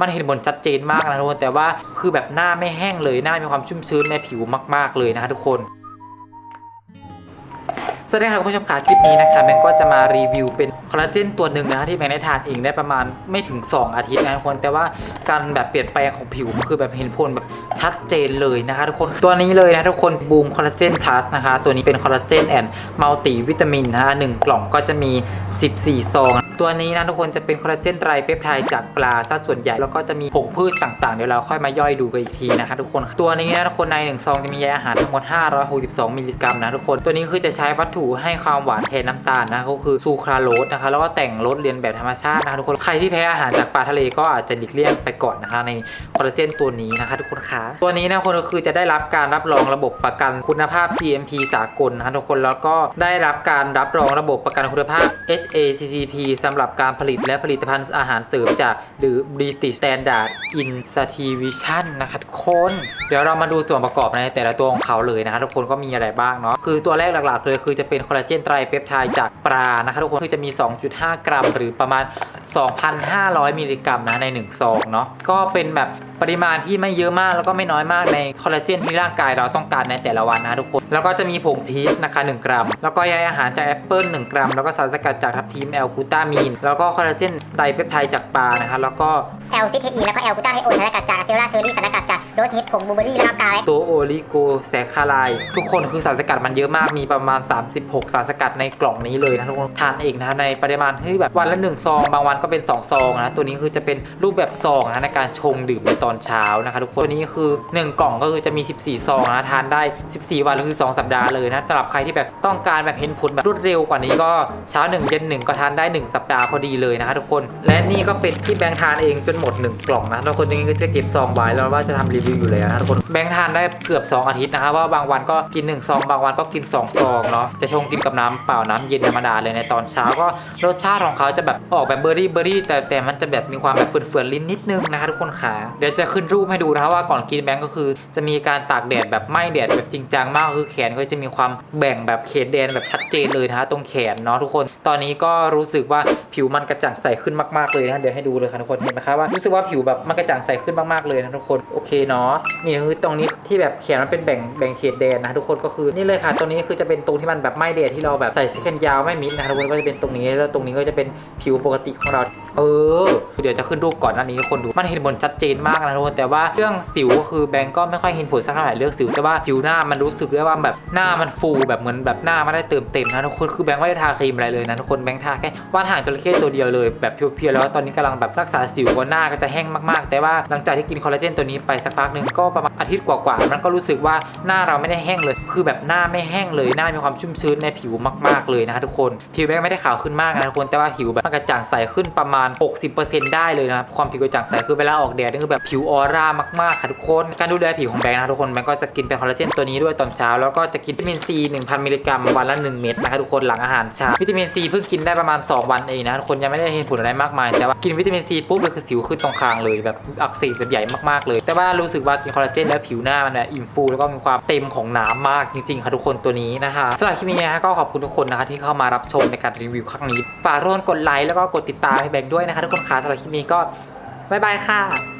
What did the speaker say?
มันเห็นผลชัดเจนมากนะทุกคนแต่ว่าคือแบบหน้าไม่แห้งเลยหน้ามีความชุ่มชื้นในผิวมากๆเลยนะคะทุกคนสวัสดีค่ะคุณผู้ชมค่ะคลิปนี้นะคะแบงก์ก็จะมารีวิวเป็น คอลลาเจนตัวหนึ่งนะที่แบงก์ได้ทานเองได้ประมาณไม่ถึง 2 อาทิตย์นะทุกคนแต่ว่าการแบบเปลี่ยนแปลงของผิวคือแบบเห็นผลแบบชัดเจนเลยนะคะทุกคนตัวนี้เลยนะทุกคนบูมคอลลาเจนพลัสนะคะ ตัวนี้เป็นคอลลาเจนแอนด์มัลติวิตามินนะคะหนึ่งกล่องก็จะมี 14 ซอง ตัวนี้นะทุกคนจะเป็นคอลลาเจนไตรเปปไทด์จากปลาซะส่วนใหญ่แล้วก็จะมีผงพืชต่างๆเดี๋ยวเราค่อยมาย่อยดูกันอีกทีนะคะทุกคนตัวนี้นะทุกคนในหนึ่งซองจะมีใยอาหารทั้งหมด 562 มิลลิกรัมนะทุกคนตัวนี้คือจะใช้วัตถุให้ความหวานแทนน้ำตาลนะก็คือซูคราโรสนะคะแล้วก็แต่งรสเรียนแบบธรรมชาตินะคะทุกคนใครที่แพ้อาหารจากปลาทะเลก็อาจจะหลีกเลี่ยงไปก่อนนะคะในคอลลาเจนตัวนี้นะคะทุกคนคะตัวนี้นะทุกคนก็คือจะได้รับการรับรองระบบประกันคุณภาพ GMP สากลนะคะทุกคนแล้วก็ได้รับการรับรองระบบประกันคุณภาพ HACCP สำหรับการผลิตและผลิตภัณฑ์อาหารเสริมจากหรือ British Standard Institution นะคะทุกคน เดี๋ยวเรามาดูส่วนประกอบในแต่ละตัวของเขาเลยนะคะทุกคนก็มีอะไรบ้างเนาะคือตัวแรกหลักๆเลยคือจะเป็นคอลลาเจนไตรเปปไทด์จากปลานะคะทุกคนคือจะมี 2.5 กรัม หรือประมาณ 2,500 มิลลิกรัมนะใน1ซองเนาะก็เป็นแบบปริมาณที่ไม่เยอะมากแล้วก็ไม่น้อยมากในคอลลาเจนที่ร่างกายเราต้องการในแต่ละวันนะทุกคน แล้วก็จะมีผงพีชนะคะ 1 กรัม แล้วก็ใยอาหารจากแอปเปิล1กรัม แล้วก็สารสกัดจากทับทิมแอลกูตามีน แล้วก็คอลลาเจนไตรเปปไทด์จากปลานะคะ แล้วก็ แอลซิเทอีแล้วก็แอลกูต้าไทโอสารกัดจากเซลลาเซอรี่สารกัด โรสฮิปผงบลูเบอรี่แล้วก็กาแล็กตัวโอลิโกแซคคาไลทุกคนคือสารสกัดมันเยอะมากมีประมาณ 36 สารสกัดในกล่องนี้เลยนะทุกคนทานเองนะในปริมาณที่แบบวันละ 1 ซอง บางวันก็เป็น 2 ซองนะตัวนี้คือจะเป็นรูปแบบซองนะในการชงดื่มในตอนเช้านะคะทุกคนตัวนี้คือ 1 กล่องก็คือจะมี 14 ซองนะทานได้ 14 วันหรือคือ2สัปดาห์เลยนะสำหรับใครที่แบบต้องการแบบเห็นผลแบบรวดเร็วกว่านี้ก็เช้า1เย็น1ก็ทานได้ 1 สัปดาห์พอดีเลยนะคะทุกคน และนี่ก็เป็นที่แบงค์ทานเองจนหมด 1 กล่องนะทุกคนนี้ก็จะเก็บซองไว้แล้วว่าจะทำรีวิวอยู่เลยนะทุกคนแบงค์ทานได้เกือบ 2 อาทิตย์นะครับว่าบางวันก็กิน1ซองบางวันก็กิน 2 ซองเนาะจะชงกินกับน้ำเปล่าน้ำเย็นธรรมดาเลยในตอนเช้าก็รสชาติของเขาจะแบบออกแบบเบอร์รี่เบอร์รี่แต่แต่มันจะแบบมีความแบบเฟื่อนๆลิ้นนิดนึงนะคะทุกคนขาเดี๋ยวจะขึ้นรูปให้ดูนะครับว่าก่อนกินแบงค์ก็คือ จะมีการตากแดดแบบไม่แดดแบบจริงจังมากคือแขนก็จะมีความแบ่งแบบเขตแดนแบบชัดเจนเลยนะฮะตรงแขนเนาะทุกคน ตอนนี้ก็รู้สึกว่าผิวมันกระจ่างใสขึ้นมากๆเลยนะเดี๋ยวให้ดูเลยค่ะทุกคนเห็นไหมคะว่ารู้สึกว่าผิวแบบมันกระจ่างใสขึ้นมากๆเลยนะทุกคนโอเคเนาะนี่คือตรงนี้ที่แบบแขนมันเป็นแบ่งแบ่งเขตแดนนะทุกคนก็คือนี่เลยค่ะตรงนี้คือจะเป็นตรงที่มันแบบไม่แดดที่เราแบบใส่เสื้อแขนยาวไม่มิดนะทุกคนก็จะเป็นตรงนี้แล้วตรงนี้ก็จะเป็นผิวปกติของเรา เออ เดี๋ยวจะขึ้นรูปก่อนหน้านี้คนดูมันเห็นผลชัดเจนมากนะทุกคนแต่ว่าเรื่องสิวก็คือแบงก์ก็ไม่ค่อยเห็นผลสักเท่าไหร่เรื่องสิวแต่ว่าผิวหน้ามันรู้สึกได้ว่าแบบหน้ามันฟูแบบเหมือนแบบหน้าไม่ได้เติมเต็มนะทุกคนคือแบงก์ไม่ได้ทาครีมอะไรเลยนะทุกคนแบงก์ทาแค่ว่านหางจระเข้ตัวเดียวเลยแบบเพียวๆแล้วตอนนี้กำลังแบบรักษาสิวหน้าก็จะแห้งมากๆ แต่ว่าหลังจากที่กินคอลลาเจนตัวนี้ไปสักพักหนึ่งก็ประมาณอาทิตย์กว่าๆมันก็รู้สึกว่าหน้าเราไม่ได้แห้งเลย คือแบบหน้าไม่แห้งเลยหน้ามีความชุ่มชื้นในผิวมากๆเลยนะคะทุกคนผิวแบงก์ไม่ได้ขาวขึ้นมากนะทุกคนแต่ว่าผิวแบบมันกระจ่างใสขึ้นประมาณ 60%ได้เลยนะความผิวกระจ่างใสคือเวลาออกแดดนี่คือแบบผิวออร่ามากๆค่ะทุกคน การดูแลผิวของแบงค์นะทุกคนแบงค์ก็จะกินเป็นคอลลาเจนตัวนี้ด้วยตอนเช้าแล้วก็จะกินวิตามินซี1,000 มิลลิกรัมวันละ 1 เม็ดนะคะทุกคนหลังอาหารเช้าวิตามินซีเพิ่งกินได้ประมาณ 2 วันเองนะทุกคนยังไม่ได้เห็นผลอะไรมากมาย แต่ว่ากินวิตามินซีปุ๊บเลยคือสิวขึ้นตรงคางเลยแบบอักเสบแบบใหญ่มากๆเลย แต่ว่ารู้สึกึกว่ากินคอลลาเจนแล้วผิวหน้ามันอิ่มฟูแล้วก็มีความเต็มของน้ำมากจริงๆค่ะทุกคนตัวนี้นะคะสำหรับคลิปนี้นะฮะก็ขอบคุณทุกคนนะคะที่เข้ามารับชมในการรีวิวครั้งนี้ฝากร่วมกดไลค์แล้วก็กดติดตามให้แบงค์ด้วยนะคะทุกคนค่ะสำหรับคลิปนี้ก็บ๊ายบายค่ะ